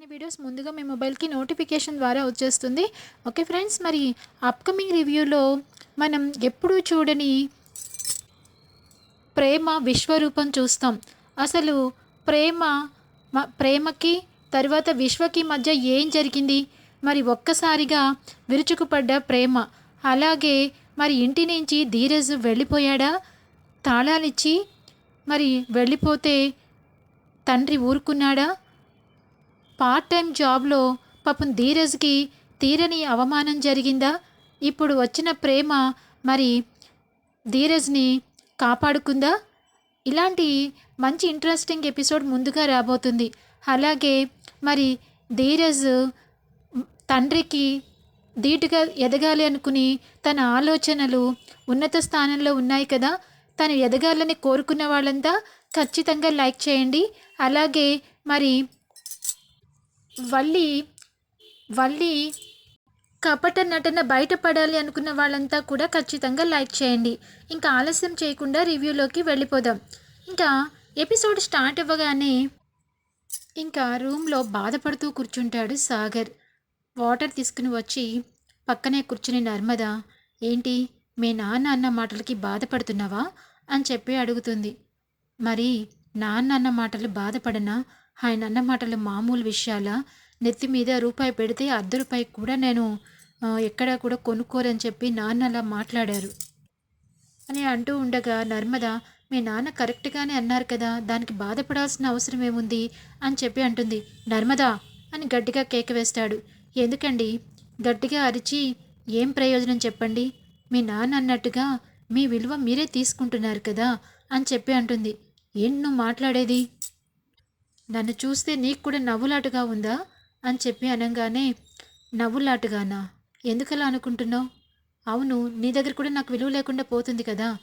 మరిన్ని వీడియోస్ ముందుగా మీ మొబైల్కి నోటిఫికేషన్ ద్వారా వచ్చేస్తుంది. ఓకే ఫ్రెండ్స్ మరి అప్కమింగ్ రివ్యూలో మనం ఎప్పుడూ చూడని ప్రేమ విశ్వరూపం చూస్తాం. అసలు ప్రేమ ప్రేమకి తర్వాత విశ్వకి మధ్య ఏం జరిగింది? మరి ఒక్కసారిగా విరుచుకుపడ్డ ప్రేమ. అలాగే మరి ఇంటి నుంచి ధీరజ్ వెళ్ళిపోయాడా? తాళాలిచ్చి మరి వెళ్ళిపోతే తండ్రి ఊరుకున్నాడా? పార్ట్ టైం జాబ్లో పాపం ధీరజ్కి తీరని అవమానం జరిగిందా? ఇప్పుడు వచ్చిన ప్రేమ మరి ధీరజ్ని కాపాడుకుందా? ఇలాంటి మంచి ఇంట్రెస్టింగ్ ఎపిసోడ్ ముందుగా రాబోతుంది. అలాగే మరి ధీరజ్ తండ్రికి ధీటుగా ఎదగాలి అనుకుని తన ఆలోచనలు ఉన్నత స్థానంలో ఉన్నాయి కదా? తను ఎదగాలని కోరుకున్న వాళ్ళంతా ఖచ్చితంగా లైక్ చేయండి. అలాగే మరి వల్లి వల్లి కపట నటన బయటపడాలి అనుకున్న వాళ్ళంతా కూడా ఖచ్చితంగా లైక్ చేయండి. ఇంకా ఆలస్యం చేయకుండా రివ్యూలోకి వెళ్ళిపోదాం. ఇంకా ఎపిసోడ్ స్టార్ట్ అవ్వగానే ఇంకా రూమ్లో బాధపడుతూ కూర్చుంటాడు సాగర్. వాటర్ తీసుకుని వచ్చి పక్కనే కూర్చుని నర్మద ఏంటి మీ నాన్న అన్న మాటలకి బాధపడుతున్నావా? అని చెప్పి అడుగుతుంది. మరి నాన్న అన్న మాటలు బాధపడనా? ఆయన అన్న మాటలు మామూలు విషయాల? నెత్తి మీద రూపాయి పెడితే అర్ధ రూపాయి కూడా నేను ఎక్కడా కూడా కొనుక్కోరని చెప్పి నాన్న అలా మాట్లాడారు. అని అంటూ ఉండగా నర్మద మీ నాన్న కరెక్ట్గానే అన్నారు కదా దానికి బాధపడాల్సిన అవసరం ఏముంది? అని చెప్పి అంటుంది. నర్మదా! అని గట్టిగా కేక వేస్తాడు. ఎందుకండి? గట్టిగా అరిచి ఏం ప్రయోజనం చెప్పండి? మీ నాన్న అన్నట్టుగా మీ విలువ మీరే తీసుకుంటున్నారు కదా? అని చెప్పి అంటుంది. ఏం నువ్వు మాట్లాడేది? నన్ను చూస్తే నీకు కూడా నవ్వులాటుగా ఉందా? అని చెప్పి అనగానే నవ్వులాటుగానా? ఎందుకలా అనుకుంటున్నావు? అవును నీ దగ్గర కూడా నాకు విలువ లేకుండా పోతుంది కదా.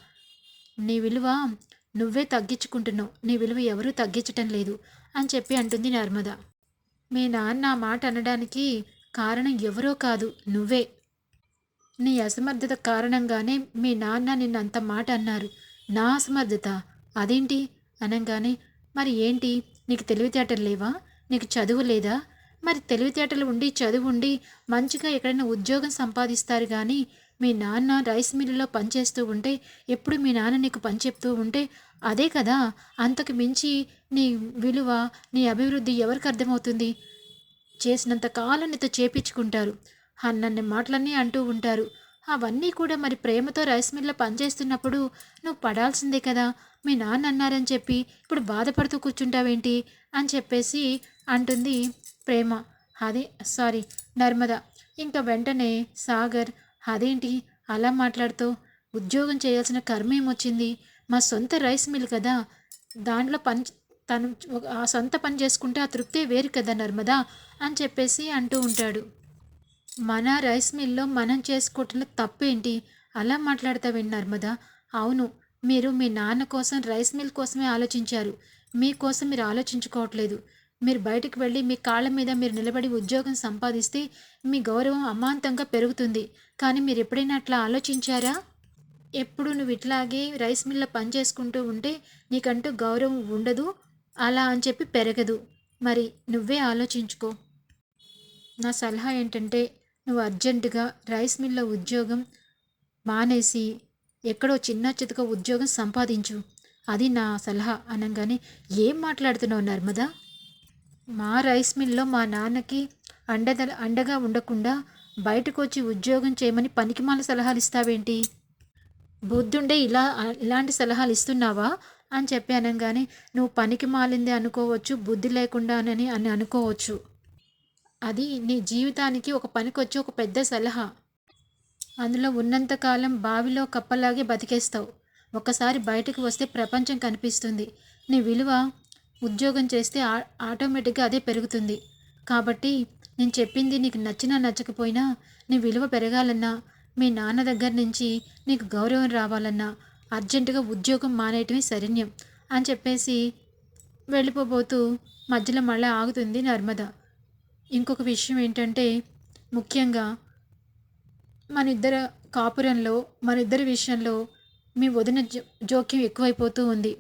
నీ విలువ నువ్వే తగ్గించుకుంటున్నావు. నీ విలువ ఎవరూ తగ్గించటం లేదు అని చెప్పి అంటుంది నర్మద. మీ నాన్న మాట అనడానికి కారణం ఎవరో కాదు నువ్వే. నీ అసమర్థత కారణంగానే మీ నాన్న నిన్నంత అంత మాట అన్నారు. నా అసమర్థత? అదేంటి? అనగానే మరి ఏంటి? నీకు తెలివితేటలు లేవా? నీకు చదువు లేదా? మరి తెలివితేటలు ఉండి చదువు ఉండి మంచిగా ఎక్కడైనా ఉద్యోగం సంపాదిస్తారు కానీ మీ నాన్న రైస్ మిల్లులో పనిచేస్తూ ఉంటే ఎప్పుడు మీ నాన్న నీకు పని చెప్తూ ఉంటే అదే కదా? అంతకు మించి నీ విలువ నీ అభివృద్ధి ఎవరికి అర్థమవుతుంది? చేసినంత కాలం నీతో చేపించుకుంటారు. అన్నన్ని మాటలన్నీ అంటూ ఉంటారు. అవన్నీ కూడా మరి ప్రేమతో రైస్ మిల్లో పనిచేస్తున్నప్పుడు నువ్వు పడాల్సిందే కదా. మీ నాన్న అన్నారని చెప్పి ఇప్పుడు బాధపడుతూ కూర్చుంటావేంటి? అని చెప్పేసి అంటుంది ప్రేమ. అదే సారీ నర్మద. ఇంకా వెంటనే సాగర్ అదేంటి అలా మాట్లాడుతూ ఉద్యోగం చేయాల్సిన కర్మ ఏమొచ్చింది? మా సొంత రైస్ మిల్ కదా. దాంట్లో పని తను ఆ సొంత పని చేసుకుంటే ఆ తృప్తే వేరు కదా నర్మదా అని చెప్పేసి అంటూ ఉంటాడు. మన రైస్ మిల్లో మనం చేసుకోవటంలో తప్పేంటి? అలా మాట్లాడతావేంటి నర్మదా అవును మీరు మీ నాన్న కోసం రైస్ మిల్ కోసమే ఆలోచించారు. మీకోసం మీరు ఆలోచించుకోవట్లేదు. మీరు బయటకు వెళ్ళి మీ కాళ్ళ మీద మీరు నిలబడి ఉద్యోగం సంపాదిస్తే మీ గౌరవం అమాంతంగా పెరుగుతుంది. కానీ మీరు ఎప్పుడైనా అట్లా ఆలోచించారా? ఎప్పుడు నువ్వు ఇట్లాగే రైస్ మిల్లో పని చేసుకుంటూ ఉంటే నీకంటూ గౌరవం ఉండదు అలా అని చెప్పి పెరగదు. మరి నువ్వే ఆలోచించుకో. నా సలహా ఏంటంటే నువ్వు అర్జెంటుగా రైస్ మిల్లో ఉద్యోగం మానేసి ఎక్కడో చిన్న చితక ఉద్యోగం సంపాదించు. అది నా సలహా అనగానే ఏం మాట్లాడుతున్నావు నర్మదా? మా రైస్ మిల్లో మా నాన్నకి అండద అండగా ఉండకుండా బయటకు వచ్చి ఉద్యోగం చేయమని పనికిమాల సలహాలు ఇస్తావేంటి బుద్ధుండే ఇలా ఇలాంటి సలహాలు ఇస్తున్నావా అని చెప్పి అనగానే నువ్వు పనికి మాలిందే అనుకోవచ్చు బుద్ధి లేకుండానని అని అనుకోవచ్చు. అది నీ జీవితానికి ఒక పనికొచ్చే ఒక పెద్ద సలహా. అందులో ఉన్నంతకాలం బావిలో కప్పలాగే బతికేస్తావు. ఒకసారి బయటకు వస్తే ప్రపంచం కనిపిస్తుంది. నీ విలువ ఉద్యోగం చేస్తే ఆ ఆటోమేటిక్గా అదే పెరుగుతుంది. కాబట్టి నేను చెప్పింది నీకు నచ్చినా నచ్చకపోయినా నీ విలువ పెరగాలన్నా మీ నాన్న దగ్గర నుంచి నీకు గౌరవం రావాలన్నా అర్జెంటుగా ఉద్యోగం మానేయటమే శరణ్యం అని చెప్పేసి వెళ్ళిపోబోతూ మధ్యలో మళ్ళీ ఆగుతుంది నర్మద. ఇంకొక విషయం ఏంటంటే ముఖ్యంగా మన ఇద్దరు కాపురంలో మన ఇద్దరి విషయంలో మీ వదిన జో జోక్యం ఎక్కువైపోతూ ఉంది.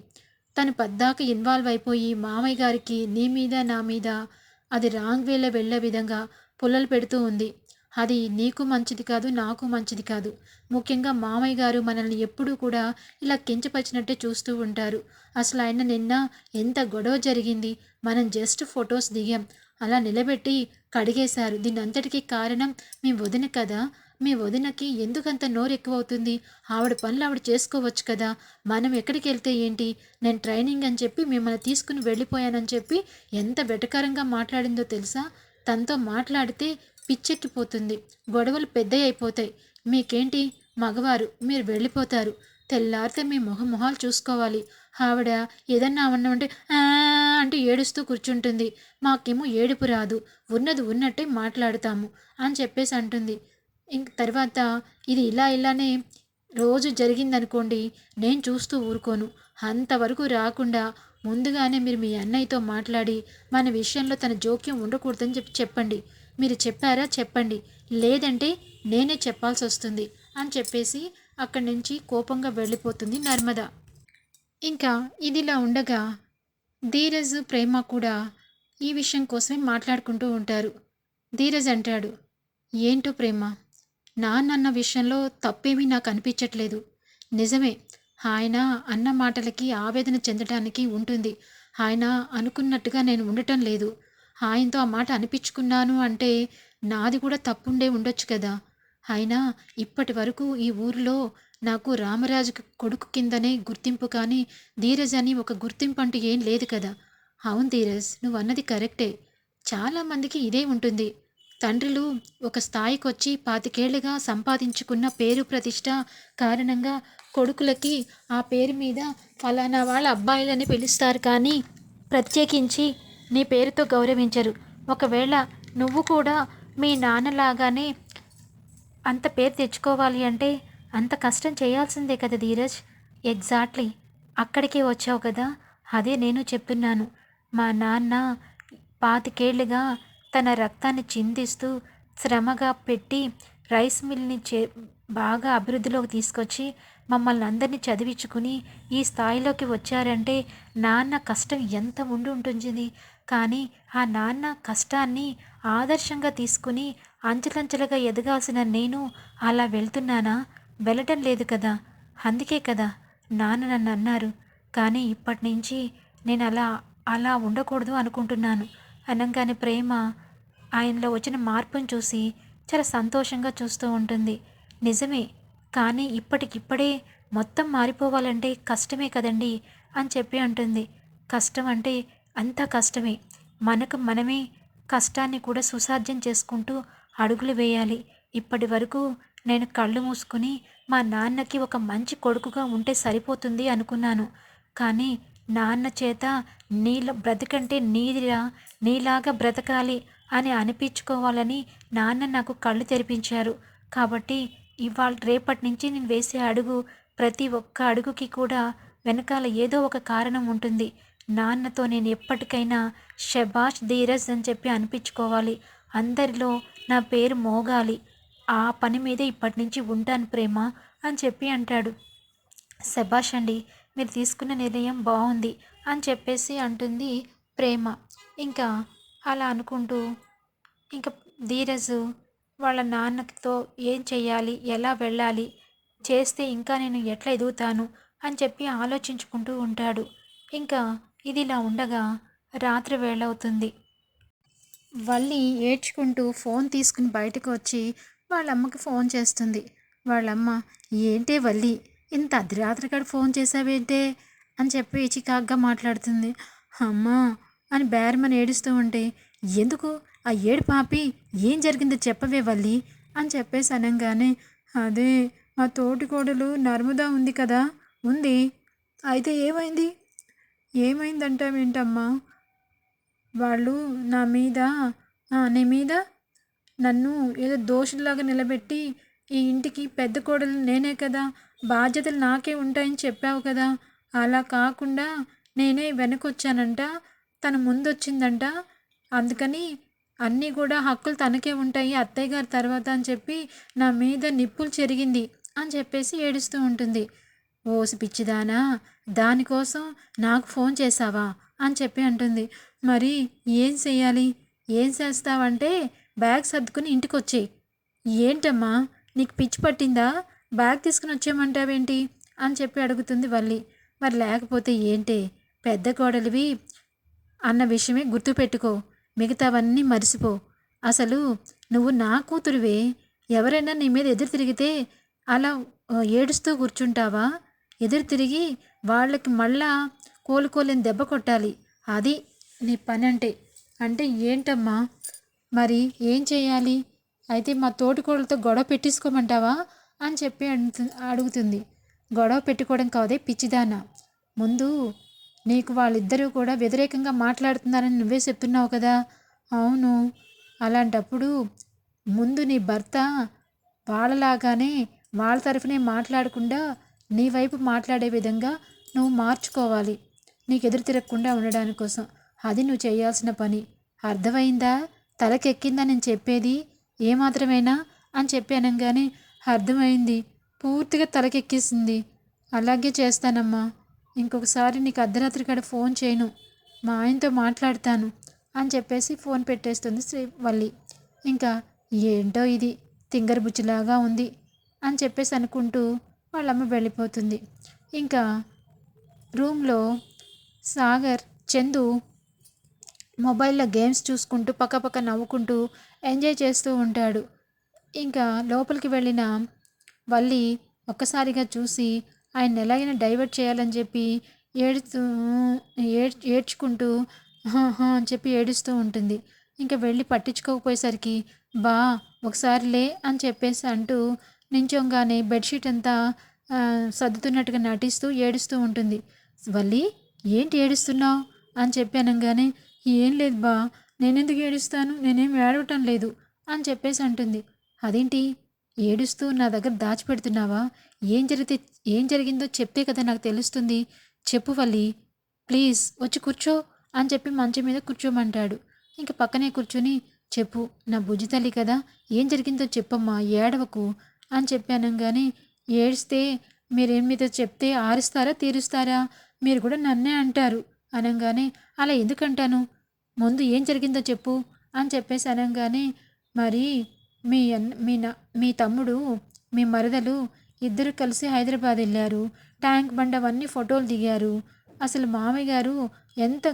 తను పద్దాక ఇన్వాల్వ్ అయిపోయి మామయ్య గారికి నీ మీద నా మీద అది రాంగ్ వేలో వెళ్ళే విధంగా పుల్లలు పెడుతూ ఉంది. అది నీకు మంచిది కాదు నాకు మంచిది కాదు. ముఖ్యంగా మామయ్య గారు మనల్ని ఎప్పుడూ కూడా ఇలా కించపరిచినట్టే చూస్తూ ఉంటారు. అసలు ఆయన నిన్న ఎంత గొడవ జరిగింది మనం జస్ట్ ఫొటోస్ దిగాం. అలా నిలబెట్టి కడిగేశారు. దీని అంతటికీ కారణం మీ వదిన కదా. మీ వదినకి ఎందుకంత నోరు ఎక్కువ అవుతుంది ఆవిడ పనులు ఆవిడ చేసుకోవచ్చు కదా. మనం ఎక్కడికి వెళ్తే ఏంటి? నేను ట్రైనింగ్ అని చెప్పి మిమ్మల్ని తీసుకుని వెళ్ళిపోయానని చెప్పి ఎంత బెటకరంగా మాట్లాడిందో తెలుసా? తనతో మాట్లాడితే పిచ్చెక్కిపోతుంది. గొడవలు పెద్దవి అయిపోతాయి మీకేంటి? మగవారు మీరు వెళ్ళిపోతారు. తెల్లారితే మీ మొహ మొహాలు చూసుకోవాలి. ఆవిడ ఏదన్నా అన్నామంటే ఉంటే అంటూ ఏడుస్తూ కూర్చుంటుంది. మాకేమో ఏడుపు రాదు. ఉన్నది ఉన్నట్టే మాట్లాడతాము అని చెప్పేసి అంటుంది. ఇంక తర్వాత ఇది ఇలా ఇలానే రోజు జరిగిందనుకోండి నేను చూస్తూ ఊరుకోను. అంతవరకు రాకుండా ముందుగానే మీరు మీ అన్నయ్యతో మాట్లాడి మన విషయంలో తన జోక్యం ఉండకూడదని చెప్పి చెప్పండి. మీరు చెప్పారా? చెప్పండి. లేదంటే నేనే చెప్పాల్సి వస్తుంది అని చెప్పేసి అక్కడి నుంచి కోపంగా వెళ్ళిపోతుంది నర్మద. ఇంకా ఇదిలా ఉండగా ధీరజ్ ప్రేమ కూడా ఈ విషయం కోసమే మాట్లాడుకుంటూ ఉంటారు. ధీరజ్ అంటాడు ఏంటో ప్రేమ? నాన్నన్న విషయంలో తప్పేమీ నాకు అనిపించట్లేదు. నిజమే ఆయన అన్న మాటలకి ఆవేదన చెందడానికి ఉంటుంది. ఆయన అనుకున్నట్టుగా నేను ఉండటం లేదు. ఆయనతో ఆ మాట అనిపించుకున్నాను అంటే నాది కూడా తప్పుండే ఉండొచ్చు కదా. అయినా ఇప్పటి వరకు ఈ ఊరిలో నాకు రామరాజు కొడుకు కిందనే గుర్తింపు కానీ ధీరజ్ అని ఒక గుర్తింపు అంటూ ఏం లేదు కదా. అవును ధీరజ్ నువ్వు అన్నది కరెక్టే. చాలామందికి ఇదే ఉంటుంది. తండ్రులు ఒక స్థాయికి వచ్చి పాతికేళ్ళుగా సంపాదించుకున్న పేరు ప్రతిష్ట కారణంగా కొడుకులకి ఆ పేరు మీద ఫలానా వాళ్ళ అబ్బాయిలని పిలుస్తారు కానీ ప్రత్యేకించి నీ పేరుతో గౌరవించరు. ఒకవేళ నువ్వు కూడా మీ నాన్నలాగానే అంత పేరు తెచ్చుకోవాలి అంటే అంత కష్టం చేయాల్సిందే కదా ధీరజ్? ఎగ్జాక్ట్లీ అక్కడికే వచ్చావు కదా? అదే నేను చెప్తున్నాను. మా నాన్న పాతికేళ్ళుగా తన రక్తాన్ని చిందిస్తూ శ్రమగా పెట్టి రైస్ మిల్ని చే బాగా అభివృద్ధిలోకి తీసుకొచ్చి మమ్మల్ని అందరినీ చదివించుకుని ఈ స్థాయిలోకి వచ్చారంటే నాన్న కష్టం ఎంత ఉండి ఉంటుంది కానీ ఆ నాన్న కష్టాన్ని ఆదర్శంగా తీసుకుని అంచెలంచెలుగా ఎదగాల్సిన నేను అలా వెళ్తున్నానా? వెళ్ళటం లేదు కదా. అందుకే కదా నాన్న నన్ను అన్నారు. కానీ ఇప్పటి నుంచి నేను అలా అలా ఉండకూడదు అనుకుంటున్నాను. అనగానే ప్రేమ ఆయనలో వచ్చిన మార్పును చూసి చాలా సంతోషంగా చూస్తూ ఉంటుంది. నిజమే కానీ ఇప్పటికిప్పుడే మొత్తం మారిపోవాలంటే కష్టమే కదండి అని చెప్పి అంటుంది. కష్టం అంటే అంతా కష్టమే. మనకు మనమే కష్టాన్ని కూడా సుసాధ్యం చేసుకుంటూ అడుగులు వేయాలి. ఇప్పటి వరకు నేను కళ్ళు మూసుకుని మా నాన్నకి ఒక మంచి కొడుకుగా ఉంటే సరిపోతుంది అనుకున్నాను. కానీ నాన్న చేత నీళ్ళ బ్రతకంటే నీదిరా నీలాగా బ్రతకాలి అని అనిపించుకోవాలని నాన్న నాకు కళ్ళు తెరిపించారు. కాబట్టి ఇవాళ రేపటి నుంచి నేను వేసే అడుగు ప్రతి ఒక్క అడుగుకి కూడా వెనకాల ఏదో ఒక కారణం ఉంటుంది. నాన్నతో నేను ఎప్పటికైనా షబాష్ ధీరజ్ అని చెప్పి అనిపించుకోవాలి. అందరిలో నా పేరు మోగాలి. ఆ పని మీద ఇప్పటి నుంచి ఉంటాను ప్రేమ అని చెప్పి అంటాడు. శభాష్ అండి మీరు తీసుకున్న నిర్ణయం బాగుంది అని చెప్పేసి అంటుంది ప్రేమ. ఇంకా అలా అనుకుంటూ ఇంకా ధీరజ్ వాళ్ళ నాన్నతో ఏం చేయాలి ఎలా వెళ్ళాలి చేస్తే ఇంకా నేను ఎట్లా ఎదుగుతాను అని చెప్పి ఆలోచించుకుంటూ ఉంటాడు. ఇంకా ఇది ఇలా ఉండగా రాత్రి వేళ అవుతుంది. వల్లి ఏడ్చుకుంటూ ఫోన్ తీసుకుని బయటకు వచ్చి వాళ్ళమ్మకి ఫోన్ చేస్తుంది. వాళ్ళమ్మ ఏంటి వల్లి? ఇంత అర్ధరాత్రి కాడ ఫోన్ చేసావేంటే? అని చెప్పి చికాగ్గా మాట్లాడుతుంది. అమ్మా అని బేరమని ఏడుస్తూ ఉంటే ఎందుకు? ఆ ఏడు పాపి ఏం జరిగిందో చెప్పవే వల్లి అని చెప్పేసి అనగానే అదే మా తోటికోడలు నర్మదా ఉంది కదా? ఉంది. అయితే ఏమైంది? ఏమైందంటావేంటమ్మా? వాళ్ళు నా మీద నీ మీద నన్ను ఏదో దోషులాగా నిలబెట్టి ఈ ఇంటికి పెద్ద కోడలు నేనే కదా బాధ్యతలు నాకే ఉంటాయని చెప్పావు కదా. అలా కాకుండా నేనే వెనకొచ్చానంట తను ముందొచ్చిందంట. అందుకని అన్నీ కూడా హక్కులు తనకే ఉంటాయి అత్తయ్య గారి తర్వాత అని చెప్పి నా మీద నిప్పులు చెరిగింది అని చెప్పేసి ఏడుస్తూ ఉంటుంది. ఓసి పిచ్చిదానా దానికోసం నాకు ఫోన్ చేశావా అని చెప్పి అంటుంది. మరి ఏం చెయ్యాలి? ఏం చేస్తావంటే బ్యాగ్ సర్దుకుని ఇంటికి వచ్చేయి ఏంటమ్మా నీకు పిచ్చి పట్టిందా? బ్యాగ్ తీసుకుని వచ్చేయమంటావేంటి? అని చెప్పి అడుగుతుంది వల్లి. మరి లేకపోతే ఏంటి? పెద్ద కోడలివి అన్న విషయమే గుర్తుపెట్టుకో మిగతావన్నీ మరిసిపో. అసలు నువ్వు నా కూతురువే. ఎవరైనా నీ మీద ఎదురు తిరిగితే అలా ఏడుస్తూ కూర్చుంటావా? ఎదురు తిరిగి వాళ్ళకి మళ్ళా కోలుకోలేని దెబ్బ కొట్టాలి. అది నీ పని అంటే అంటే ఏంటమ్మా? మరి ఏం చేయాలి? అయితే మా తోటికోళ్ళతో గొడవ పెట్టించుకోమంటావా? అని చెప్పి అడుగుతుంది. గొడవ పెట్టుకోవడం కాదే పిచ్చిదానా. ముందు నీకు వాళ్ళిద్దరూ కూడా వ్యతిరేకంగా మాట్లాడుతున్నారని నువ్వే చెప్తున్నావు కదా? అవును. అలాంటప్పుడు ముందు నీ భర్త వాళ్ళలాగానే వాళ్ళ తరఫునే మాట్లాడకుండా నీ వైపు మాట్లాడే విధంగా నువ్వు మార్చుకోవాలి. నీకు ఎదురు తిరగకుండా ఉండడానికి కోసం అది నువ్వు చేయాల్సిన పని. అర్థమైందా? తలకెక్కిందని నేను చెప్పేది? ఏమాత్రమైనా? అని చెప్పి అనగానే అర్థమైంది. పూర్తిగా తలకెక్కేసింది. అలాగే చేస్తానమ్మా. ఇంకొకసారి నీకు అర్ధరాత్రి కాడ ఫోన్ చేయను. మా ఆయనతో మాట్లాడతాను అని చెప్పేసి ఫోన్ పెట్టేస్తుంది శ్రీ వల్లి ఇంకా ఏంటో ఇది? తింగర బుచ్చిలాగా ఉంది అని చెప్పేసి అనుకుంటూ వాళ్ళమ్మ వెళ్ళిపోతుంది. ఇంకా రూమ్లో సాగర్ చందు మొబైల్లో గేమ్స్ చూసుకుంటూ పక్కపక్క నవ్వుకుంటూ ఎంజాయ్ చేస్తూ ఉంటాడు. ఇంకా లోపలికి వెళ్ళిన వల్లి ఒక్కసారిగా చూసి ఆయన ఎలాగైనా డైవర్ట్ చేయాలని చెప్పి ఏడుతూ ఏడ్ ఏడ్చుకుంటూ అని చెప్పి ఏడుస్తూ ఉంటుంది. ఇంకా వెళ్ళి పట్టించుకోకపోయేసరికి బా ఒకసారి లే అని చెప్పేసి అంటూ నించోగానే బెడ్షీట్ అంతా సర్దుతున్నట్టుగా నటిస్తూ ఏడుస్తూ ఉంటుంది. వల్లి ఏంటి ఏడుస్తున్నావు? అని చెప్పి అనగానే ఏం లేదు బా నేనెందుకు ఏడుస్తాను? నేనేం ఏడవటం లేదు అని చెప్పేసి అంటుంది. అదేంటి? ఏడుస్తూ నా దగ్గర దాచిపెడుతున్నావా? ఏం జరిగితే ఏం జరిగిందో చెప్తే కదా నాకు తెలుస్తుంది. చెప్పు వల్లి. ప్లీజ్ వచ్చి కూర్చో అని చెప్పి మంచం మీద కూర్చోమంటాడు. ఇంక పక్కనే కూర్చొని చెప్పు నా బుజ్జి తల్లి కదా ఏం జరిగిందో చెప్పమ్మా ఏడవకు అని చెప్పి అనగానే ఏడిస్తే మీరేం మీద చెప్తే ఆరుస్తారా తీరుస్తారా? మీరు కూడా నన్నే అంటారు అనగానే అలా ఎందుకంటాను ముందు ఏం జరిగిందో చెప్పు అని చెప్పేసి అనగానే మరి మీ మీ నా మీ తమ్ముడు మీ మరదలు ఇద్దరు కలిసి హైదరాబాద్ వెళ్ళారు. ట్యాంక్ బండ్ అవన్నీ ఫోటోలు దిగారు. అసలు మామయ్య గారు ఎంత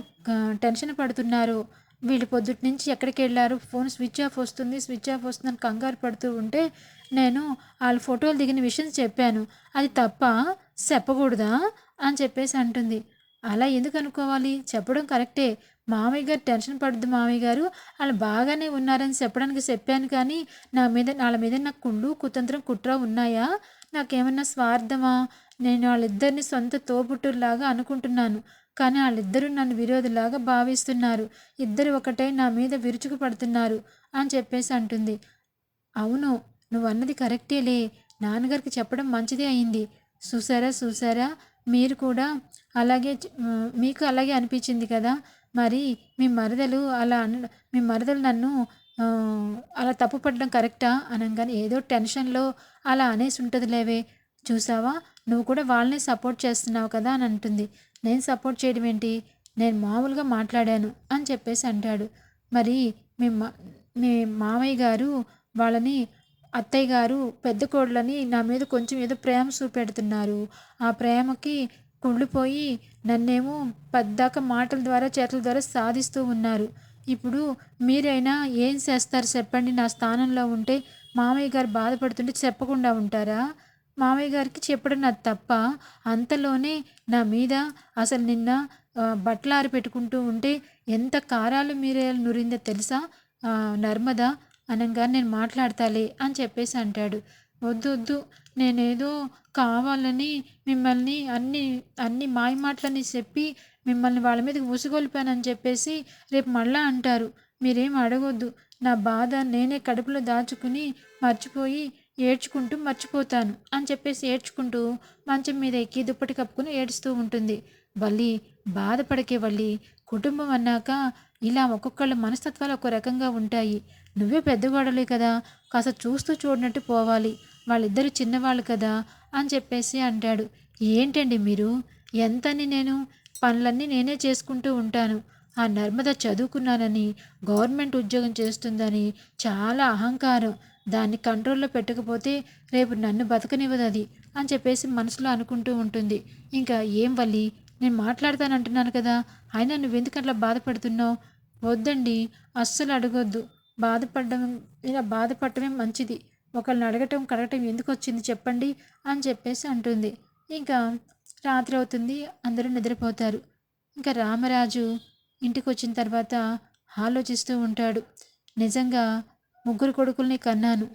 టెన్షన్ పడుతున్నారో. వీళ్ళు పొద్దుటి నుంచి ఎక్కడికి వెళ్ళారు? ఫోన్ స్విచ్ ఆఫ్ వస్తుంది స్విచ్ ఆఫ్ వస్తుందని కంగారు పడుతూ ఉంటే నేను వాళ్ళ ఫోటోలు దిగిన విషయం చెప్పాను. అది తప్ప? చెప్పకూడదా? అని చెప్పేసి అంటుంది. అలా ఎందుకు అనుకోవాలి? చెప్పడం కరెక్టే. మామయ్య గారు టెన్షన్ పడుద్ది మామయ్య గారు. వాళ్ళు బాగానే ఉన్నారని చెప్పడానికి చెప్పాను కానీ నా మీద వాళ్ళ మీద నాకు కుళ్ళు కుతంత్రం కుట్ర ఉన్నాయా? నాకేమన్నా స్వార్థమా? నేను వాళ్ళిద్దరిని సొంత తోబుట్టులాగా అనుకుంటున్నాను. కానీ వాళ్ళిద్దరూ నన్ను విరోధులాగా భావిస్తున్నారు. ఇద్దరు ఒకటై నా మీద విరుచుకు పడుతున్నారు అని చెప్పేసి అంటుంది. అవును నువ్వు అన్నది కరెక్టేలే. నాన్నగారికి చెప్పడం మంచిదే అయింది. చూసారా చూసారా? మీరు కూడా అలాగే మీకు అలాగే అనిపించింది కదా? మరి మీ మరదలు అలా అన మీ మరదలు నన్ను అలా తప్పు పడడం కరెక్టా? అనగానే ఏదో టెన్షన్లో అలా అనేసి ఉంటుంది లేవే చూసావా? నువ్వు కూడా వాళ్ళని సపోర్ట్ చేస్తున్నావు కదా? అని అంటుంది. నేను సపోర్ట్ చేయడం ఏంటి? నేను మామూలుగా మాట్లాడాను అని చెప్పేసి అంటాడు. మరి మీ మా మీ మామయ్య గారు వాళ్ళని అత్తయ్య గారు పెద్ద కోడలని నా మీద కొంచెం ఏదో ప్రేమ చూపెడుతున్నారు. ఆ ప్రేమకి కుళ్ళిపోయి నన్నేమో పద్దాక మాటల ద్వారా చేతల ద్వారా సాధిస్తూ ఉన్నారు. ఇప్పుడు మీరైనా ఏం చేస్తారు చెప్పండి. నా స్థానంలో ఉంటే మామయ్య గారు బాధపడుతుంటే చెప్పకుండా ఉంటారా? మామయ్య గారికి చెప్పడం నాది తప్ప అంతలోనే నా మీద అసలు నిన్న బట్టలారి బట్టలు ఆరి పెట్టుకుంటూ ఉంటే ఎంత కారాలు మీరే నురిందో తెలుసా? నర్మదా నర్మద అనగా నేను మాట్లాడతాలే అని చెప్పేసి అంటాడు. వద్దు వద్దు. నేనేదో కావాలని మిమ్మల్ని అన్ని అన్ని మాయ మాటలని చెప్పి మిమ్మల్ని వాళ్ళ మీదకి ఉసుగొలిపానని చెప్పేసి రేపు మళ్ళా అంటారు. మీరేం అడగొద్దు. నా బాధ నేనే కడుపులో దాచుకుని మర్చిపోయి ఏడ్చుకుంటూ మర్చిపోతాను అని చెప్పేసి ఏడ్చుకుంటూ మంచం మీద ఎక్కి దుప్పటి కప్పుకుని ఏడుస్తూ ఉంటుంది. వల్లి బాధపడకే వల్లి కుటుంబం అన్నాక ఇలా ఒక్కొక్కళ్ళ మనస్తత్వాలు ఒక రకంగా ఉంటాయి. నువ్వే పెద్దవాడలే కదా కాస్త చూస్తూ చూడనట్టు పోవాలి. వాళ్ళిద్దరు చిన్నవాళ్ళు కదా అని చెప్పేసి అంటాడు. ఏంటండి మీరు? ఎంతని నేను? పనులన్నీ నేనే చేసుకుంటూ ఉంటాను. ఆ నర్మద చదువుకున్నానని గవర్నమెంట్ ఉద్యోగం చేస్తుందని చాలా అహంకారం. దాన్ని కంట్రోల్లో పెట్టకపోతే రేపు నన్ను బతకనివ్వదు అది అని చెప్పేసి మనసులో అనుకుంటూ ఉంటుంది. ఇంకా ఏం వల్లి? నేను మాట్లాడతానంటున్నాను కదా. అయినా నువ్వు ఎందుకు అట్లా బాధపడుతున్నావు? వద్దండి. అస్సలు అడగొద్దు. బాధపడడం ఇలా బాధపడటమే మంచిది. ఒకళ్ళని అడగటం కడగటం ఎందుకు వచ్చింది చెప్పండి అని చెప్పేసి అంటుంది. ఇంకా రాత్రి అవుతుంది అందరూ నిద్రపోతారు. ఇంకా రామరాజు ఇంటికి వచ్చిన తర్వాత ఆలోచిస్తూ ఉంటాడు. నిజంగా ముగ్గురు కొడుకుల్ని కన్నాను.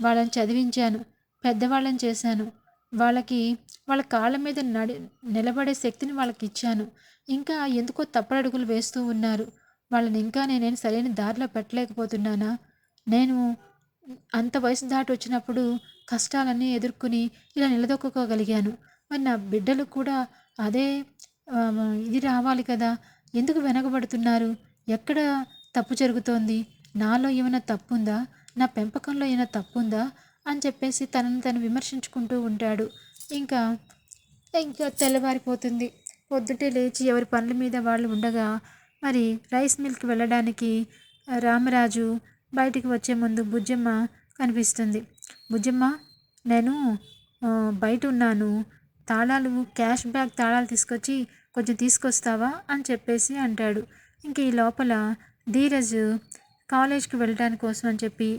వాళ్ళని చదివించాను. పెద్దవాళ్ళని చేశాను. వాళ్ళకి వాళ్ళ కాళ్ళ మీద నడి నిలబడే శక్తిని వాళ్ళకి ఇచ్చాను ఇంకా ఎందుకో తప్పడడుగులు వేస్తూ ఉన్నారు. వాళ్ళని ఇంకా నేనేం సరైన దారిలో పెట్టలేకపోతున్నానా? నేను అంత వయసు దాటి వచ్చినప్పుడు కష్టాలన్నీ ఎదుర్కొని ఇలా నిలదొక్కుకోగలిగాను. మరి నా బిడ్డలు కూడా అదే ఇది రావాలి కదా ఎందుకు వెనకబడుతున్నారు? ఎక్కడ తప్పు జరుగుతోంది? నాలో ఏమైనా తప్పు ఉందా నా పెంపకంలో ఏమైనా తప్పు ఉందా అని చెప్పేసి తనను తను విమర్శించుకుంటూ ఉంటాడు. ఇంకా ఇంకా తెల్లవారిపోతుంది. పొద్దుటే లేచి ఎవరి పనుల మీద వాళ్ళు ఉండగా మరి రైస్ మిల్కి వెళ్ళడానికి రామరాజు బయటికి వచ్చే ముందు బుజ్జమ్మ కనిపిస్తుంది. బుజ్జమ్మ నేను బయట ఉన్నాను. తాళాలు క్యాష్ బ్యాగ్ తాళాలు తీసుకొచ్చి కొంచెం తీసుకొస్తావా? అని చెప్పేసి అంటాడు. ఇంక ఈ లోపల ధీరజ్ కాలేజ్కి వెళ్ళడానికి కోసం అని చెప్పి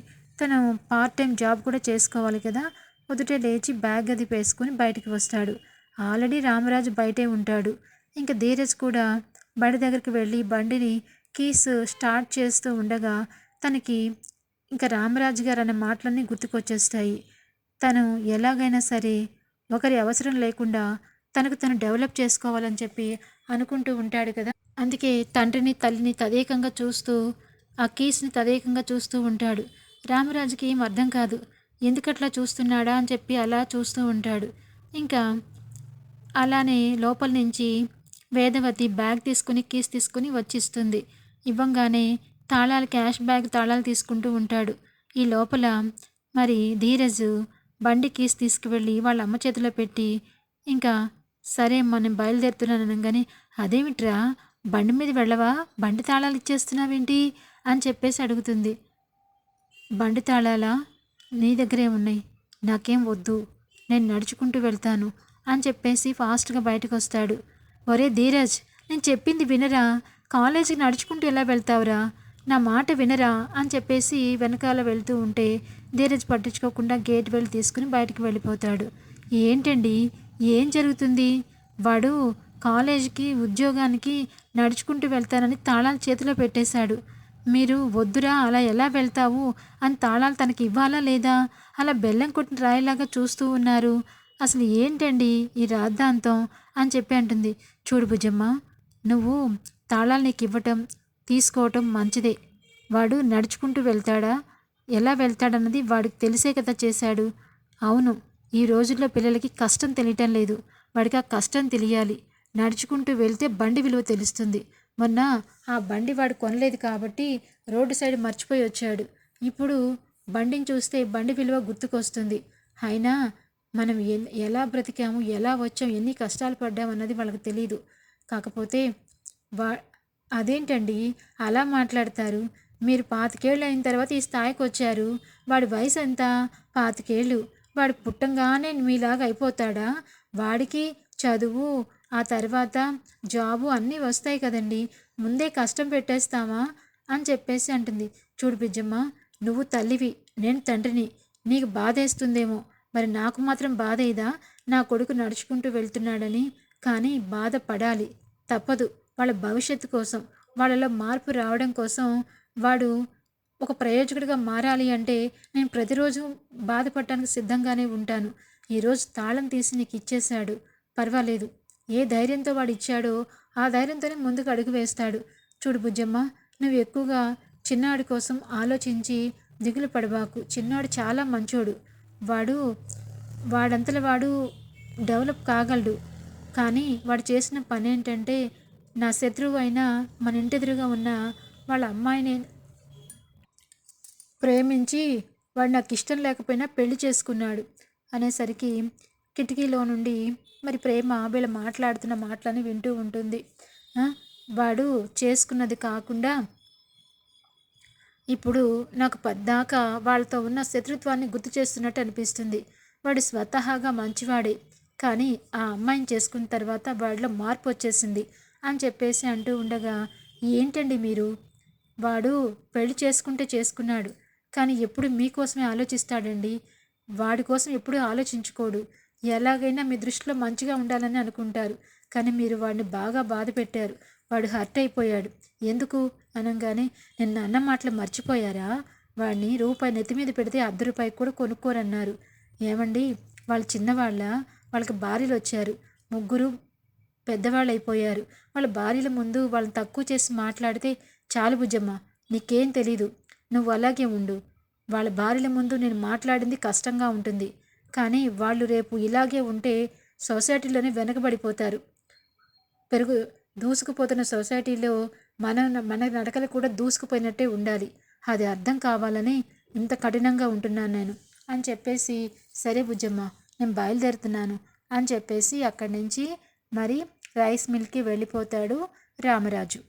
తను పార్ట్ టైం జాబ్ కూడా చేసుకోవాలి కదా పొద్దుటే లేచి బ్యాగ్ అది వేసుకొని బయటికి వస్తాడు. ఆల్రెడీ రామరాజు బయటే ఉంటాడు. ఇంకా ధీరజ్ కూడా బండి దగ్గరికి వెళ్ళి బండిని కీస్ స్టార్ట్ చేస్తూ ఉండగా తనకి ఇంకా రామరాజు గారు అనే మాటలన్నీ గుర్తుకొచ్చేస్తాయి. తను ఎలాగైనా సరే ఒకరి అవసరం లేకుండా తనకు తను డెవలప్ చేసుకోవాలని చెప్పి అనుకుంటూ ఉంటాడు కదా. అందుకే తండ్రిని తల్లిని తదేకంగా చూస్తూ ఆ కీస్ని తదేకంగా చూస్తూ ఉంటాడు. రామరాజుకి ఏం అర్థం కాదు. ఎందుకట్లా చూస్తున్నాడా అని చెప్పి అలా చూస్తూ ఉంటాడు. ఇంకా అలానే లోపల నుంచి వేదవతి బ్యాగ్ తీసుకుని కీస్ తీసుకుని వచ్చిస్తుంది. ఇవ్వంగానే తాళాలు క్యాష్ బ్యాగ్ తాళాలు తీసుకుంటూ ఉంటాడు. ఈ లోపల మరి ధీరజ్ బండి కీస్ తీసుకువెళ్ళి వాళ్ళ అమ్మ చేతిలో పెట్టి ఇంకా సరే మనం బయలుదేరుతున్నాను కానీ అదేమిట్రా బండి మీద వెళ్ళవా? బండి తాళాలు ఇచ్చేస్తున్నావేంటి? అని చెప్పేసి అడుగుతుంది. బండి తాళాలా? నీ దగ్గరే ఉన్నాయి. నాకేం వద్దు. నేను నడుచుకుంటూ వెళ్తాను. అని చెప్పేసి ఫాస్ట్గా బయటకు వస్తాడు ఒరే ధీరజ్ నేను చెప్పింది వినరా? కాలేజీకి నడుచుకుంటూ ఎలా వెళ్తావురా? నా మాట వినరా అని చెప్పేసి వెనకాల వెళ్తూ ఉంటే ధీరజ్ పట్టించుకోకుండా గేట్ వెళ్ళి తీసుకుని బయటికి వెళ్ళిపోతాడు. ఏంటండి? ఏం జరుగుతుంది? వాడు కాలేజీకి ఉద్యోగానికి నడుచుకుంటూ వెళ్తానని తాళాలు చేతిలో పెట్టేశాడు. మీరు వద్దురా అలా ఎలా వెళ్తావు? అని తాళాలు తనకి ఇవ్వాలా లేదా? అలా బెల్లం కొట్టిన రాయిలాగా చూస్తూ ఉన్నారు. అసలు ఏంటండి ఈ రాద్ధాంతం? అని చెప్పి అంటుంది. చూడు భుజమ్మ నువ్వు తాళాలు నీకు ఇవ్వటం తీసుకోవటం మంచిదే. వాడు నడుచుకుంటూ వెళ్తాడా? ఎలా వెళ్తాడన్నది వాడికి తెలిసే కదా చేశాడు. అవును ఈ రోజుల్లో పిల్లలకి కష్టం తెలియటం లేదు. వాడికి ఆ కష్టం తెలియాలి. నడుచుకుంటూ వెళ్తే బండి విలువ తెలుస్తుంది. మొన్న ఆ బండి వాడు కొనలేదు కాబట్టి రోడ్డు సైడ్ మర్చిపోయి వచ్చాడు. ఇప్పుడు బండిని చూస్తే బండి విలువ గుర్తుకొస్తుంది. అయినా మనం ఎలా బ్రతికాము ఎలా వచ్చాం ఎన్ని కష్టాలు పడ్డాం అన్నది వాళ్ళకి తెలియదు కాకపోతే వా అదేంటండి? అలా మాట్లాడతారు. మీరు పాతికేళ్ళు అయిన తర్వాత ఈ స్థాయికి వచ్చారు. వాడి వయసు ఎంత? పాతికేళ్ళు. వాడు పుట్టంగానే మీలాగా అయిపోతాడా? వాడికి చదువు ఆ తర్వాత జాబు అన్నీ వస్తాయి కదండి. ముందే కష్టం పెట్టేస్తామా? అని చెప్పేసి అంటుంది. చూడు బిజ్జమ్మ నువ్వు తల్లివి నేను తండ్రిని. నీకు బాధేస్తుందేమో. మరి నాకు మాత్రం బాధ ఇదా నా కొడుకు నడుచుకుంటూ వెళ్తున్నాడని. కానీ బాధపడాలి. తప్పదు. వాళ్ళ భవిష్యత్తు కోసం వాళ్ళలో మార్పు రావడం కోసం వాడు ఒక ప్రయోజకుడిగా మారాలి అంటే నేను ప్రతిరోజు బాధపడటానికి సిద్ధంగానే ఉంటాను. ఈరోజు తాళం తీసి నీకు ఇచ్చేశాడు. పర్వాలేదు. ఏ ధైర్యంతో వాడు ఇచ్చాడో ఆ ధైర్యంతోనే ముందుకు అడుగు వేస్తాడు. చూడు బుజ్జమ్మ నువ్వు ఎక్కువగా చిన్నాడి కోసం ఆలోచించి దిగులు పడబాకు. చిన్నాడు చాలా మంచోడు. వాడు వాడంతల వాడు డెవలప్ కాగలడు. కానీ వాడు చేసిన పని ఏంటంటే నా శత్రువు అయినా మన ఇంటెదురుగా ఉన్న వాళ్ళ అమ్మాయిని ప్రేమించి వాడు నాకు ఇష్టం లేకపోయినా పెళ్ళి చేసుకున్నాడు అనేసరికి కిటికీలో నుండి మరి ప్రేమ వీళ్ళు మాట్లాడుతున్న మాటలని వింటూ ఉంటుంది. వాడు చేసుకున్నది కాకుండా ఇప్పుడు నాకు పద్దాక వాళ్ళతో ఉన్న శత్రుత్వాన్ని గుర్తు చేస్తున్నట్టు అనిపిస్తుంది. వాడు స్వతహాగా మంచివాడే కానీ ఆ అమ్మాయిని చేసుకున్న తర్వాత వాడిలో మార్పు వచ్చేసింది. అని చెప్పేసి అంటూ ఉండగా ఏంటండి మీరు? వాడు పెళ్ళి చేసుకుంటే చేసుకున్నాడు కానీ ఎప్పుడు మీకోసమే ఆలోచిస్తాడండి? వాడి కోసం ఎప్పుడూ ఆలోచించుకోడు. ఎలాగైనా మీ దృష్టిలో మంచిగా ఉండాలని అనుకుంటారు కానీ మీరు వాడిని బాగా బాధ పెట్టారు. వాడు హర్ట్ అయిపోయాడు. ఎందుకు? అనగానే నిన్న అన్న మాటలు మర్చిపోయారా? వాడిని రూపాయి నెత్తి మీద పెడితే అర్ధ రూపాయి కూడా కొనుక్కోరన్నారు. ఏమండి? వాళ్ళు చిన్నవాళ్ళ? వాళ్ళకి భార్యలు వచ్చారు. ముగ్గురు పెద్దవాళ్ళు అయిపోయారు వాళ్ళ భార్యల ముందు వాళ్ళని తక్కువ చేసి మాట్లాడితే చాలు బుజ్జమ్మ నీకేం తెలీదు. నువ్వు అలాగే ఉండు. వాళ్ళ భార్యల ముందు నేను మాట్లాడింది కష్టంగా ఉంటుంది. కానీ వాళ్ళు రేపు ఇలాగే ఉంటే సొసైటీలోనే వెనకబడిపోతారు. పెరుగు దూసుకుపోతున్న సొసైటీలో మన మన నడకలు కూడా దూసుకుపోయినట్టే ఉండాలి. అది అర్థం కావాలని ఇంత కఠినంగా ఉంటున్నాను నేను. అని చెప్పేసి సరే బుజ్జమ్మ నేను బయలుదేరుతున్నాను. అని చెప్పేసి అక్కడి నుంచి మరి రైస్ మిల్కి వెళ్ళిపోతాడు రామరాజు.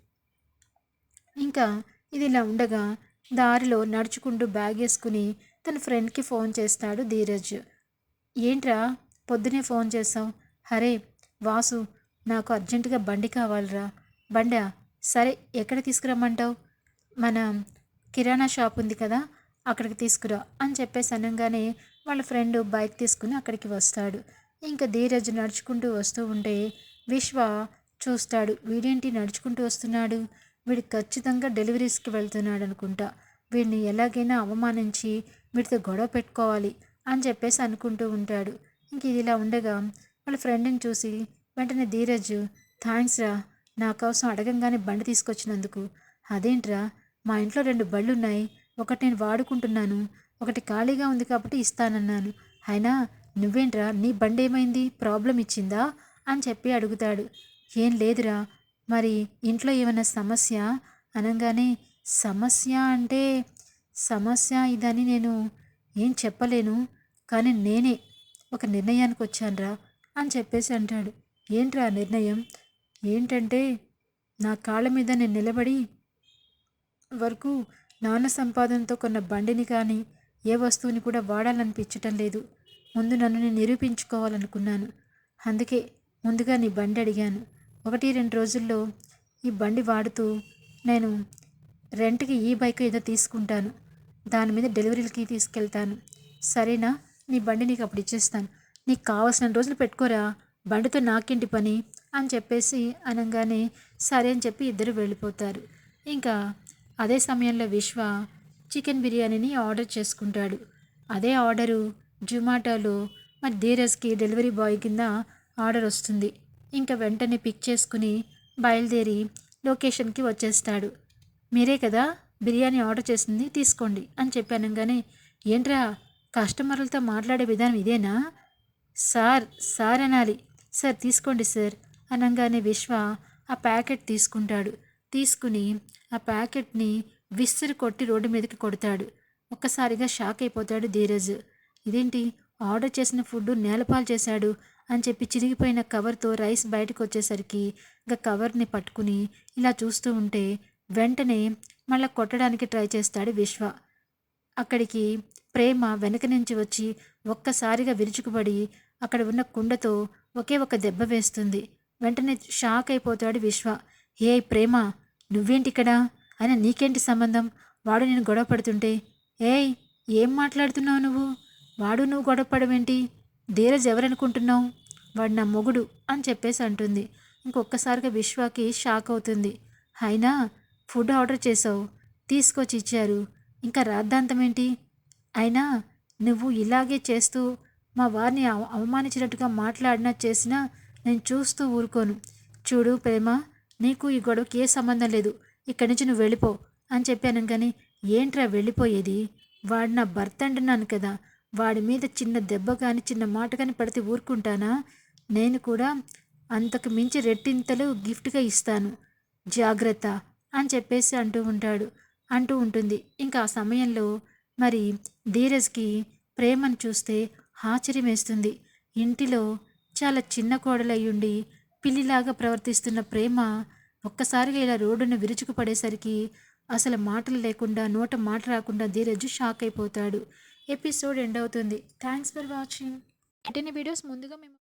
ఇంకా ఇది ఇలా ఉండగా దారిలో నడుచుకుంటూ బ్యాగ్ వేసుకుని తన ఫ్రెండ్కి ఫోన్ చేస్తాడు ధీరజ్. ఏంట్రా పొద్దునే ఫోన్ చేసావు హరే వాసు నాకు అర్జెంటుగా బండి కావాలిరా. బండా సరే ఎక్కడ తీసుకురమ్మంటావు? మన కిరాణా షాప్ ఉంది కదా అక్కడికి తీసుకురా అని చెప్పేసి అనగానే వాళ్ళ ఫ్రెండ్ బైక్ తీసుకుని అక్కడికి వస్తాడు. ఇంకా ధీరజ్ నడుచుకుంటూ వస్తూ ఉంటే విశ్వ చూస్తాడు. వీడేంటి నడుచుకుంటూ వస్తున్నాడు? వీడు ఖచ్చితంగా డెలివరీస్కి వెళ్తున్నాడు అనుకుంటా వీడిని ఎలాగైనా అవమానించి వీడితో గొడవ పెట్టుకోవాలి అని చెప్పేసి అనుకుంటూ ఉంటాడు. ఇంక ఇది ఇలా ఉండగా వాళ్ళ ఫ్రెండ్ని చూసి వెంటనే ధీరజ్ థ్యాంక్స్ రా నా కోసం అడగంగానే బండి తీసుకొచ్చినందుకు. అదేంట్రా మా ఇంట్లో రెండు బళ్ళు ఉన్నాయి ఒకటి నేను వాడుకుంటున్నాను. ఒకటి ఖాళీగా ఉంది కాబట్టి ఇస్తానన్నాను. అయినా నువ్వేంట్రా నీ బండి ఏమైంది ప్రాబ్లం ఇచ్చిందా? అని చెప్పి అడుగుతాడు. ఏం లేదురా మరి ఇంట్లో ఏమైనా సమస్య? అనగానే సమస్య అంటే సమస్య ఇదని నేను ఏం చెప్పలేను కానీ నేనే ఒక నిర్ణయానికి వచ్చానురా అని చెప్పేసి అంటాడు. ఏంట్రా నిర్ణయం? ఏంటంటే నా కాళ్ళ మీద నేను నిలబడి వరకు నాన్న సంపాదనతో కొన్న బండిని కానీ ఏ వస్తువుని కూడా వాడాలనిపించటం లేదు. ముందు నన్ను నేను నిరూపించుకోవాలనుకున్నాను. అందుకే ముందుగా నీ బండి అడిగాను. ఒకటి రెండు రోజుల్లో ఈ బండి వాడుతూ నేను రెంట్కి ఈ బైక్ ఏదో తీసుకుంటాను. దాని మీద డెలివరీలకి తీసుకెళ్తాను. సరేనా? నీ బండి నీకు అప్పుడు ఇచ్చేస్తాను. నీకు కావాల్సిన రోజులు పెట్టుకోరా. బండితో నాకేంటి పని? అని చెప్పేసి అనగానే సరే అని చెప్పి ఇద్దరు వెళ్ళిపోతారు. ఇంకా అదే సమయంలో విశ్వ చికెన్ బిర్యానీని ఆర్డర్ చేసుకుంటాడు. అదే ఆర్డరు జొమాటోలో మరి ధీరజ్కి డెలివరీ బాయ్ కింద ఆర్డర్ వస్తుంది. ఇంకా వెంటనే పిక్ చేసుకుని బయలుదేరి లొకేషన్కి వచ్చేస్తాడు. మీరే కదా బిర్యానీ ఆర్డర్ చేసింది తీసుకోండి అని చెప్పానంగానే ఏంట్రా కస్టమర్లతో మాట్లాడే విధానం ఇదేనా? సార్ సార్ అనాలి. సార్ తీసుకోండి సార్ అనగానే విశ్వ ఆ ప్యాకెట్ తీసుకుంటాడు. తీసుకుని ఆ ప్యాకెట్ని విసిరి కొట్టి రోడ్డు మీదకి కొడతాడు. ఒక్కసారిగా షాక్ అయిపోతాడు ధీరజ్. ఇదేంటి? ఆర్డర్ చేసిన ఫుడ్ నేలపాలు చేశాడు. అని చెప్పి చిరిగిపోయిన కవర్తో రైస్ బయటకు వచ్చేసరికి ఇంకా కవర్ని పట్టుకుని ఇలా చూస్తూ ఉంటే వెంటనే మళ్ళీ కొట్టడానికి ట్రై చేస్తాడు విశ్వ. అక్కడికి ప్రేమ వెనక నుంచి వచ్చి ఒక్కసారిగా విరుచుకుపడి అక్కడ ఉన్న కుండతో ఒకే ఒక దెబ్బ వేస్తుంది. వెంటనే షాక్ అయిపోతాడు విశ్వ. ఏ ప్రేమ నువ్వేంటి ఇక్కడ అయినా నీకేంటి సంబంధం? వాడు నేను గొడవ పడుతుంటే ఏయ్ ఏం మాట్లాడుతున్నావు నువ్వు? వాడు నువ్వు గొడవ పడవేంటి? ధీరజ్ ఎవరనుకుంటున్నావు? వాడు నా మొగుడు అని చెప్పేసి అంటుంది. ఇంకొక్కసారిగా విశ్వకి షాక్ అవుతుంది. అయినా ఫుడ్ ఆర్డర్ చేసావు. తీసుకొచ్చి ఇచ్చారు ఇంకా రాద్ధాంతం ఏంటి అయినా నువ్వు ఇలాగే చేస్తూ మా వారిని అవమానించినట్టుగా మాట్లాడినా చేసినా నేను చూస్తూ ఊరుకోను. చూడు ప్రేమ నీకు ఈ గొడవకి ఏ సంబంధం లేదు. ఇక్కడి నుంచి నువ్వు వెళ్ళిపో అని చెప్పాను కానీ ఏంట్రా వెళ్ళిపోయేది? వాడు నా భర్త అంటున్నాను కదా వాడి మీద చిన్న దెబ్బ కానీ చిన్న మాట కానీ పడితే ఊరుకుంటానా? నేను కూడా అంతకు మించి రెట్టింతలు గిఫ్ట్గా ఇస్తాను. జాగ్రత్త అని చెప్పేసి అంటూ ఉంటాడు. అంటూ ఉంటుంది. ఇంకా ఆ సమయంలో మరి ధీరజ్కి ప్రేమను చూస్తే ఆశ్చర్యం వేస్తుంది. ఇంటిలో చాలా చిన్న కోడలయ్యుండి పిల్లిలాగా ప్రవర్తిస్తున్న ప్రేమ ఒక్కసారిగా ఇలా రోడ్డును విరుచుకు పడేసరికి అసలు మాటలు లేకుండా నోట మాట రాకుండా ధీరజ్ షాక్ అయిపోతాడు. ఎపిసోడ్ ఎండ్ అవుతుంది. థ్యాంక్స్ ఫర్ వాచింగ్ వీడియోస్ ముందుగా మేము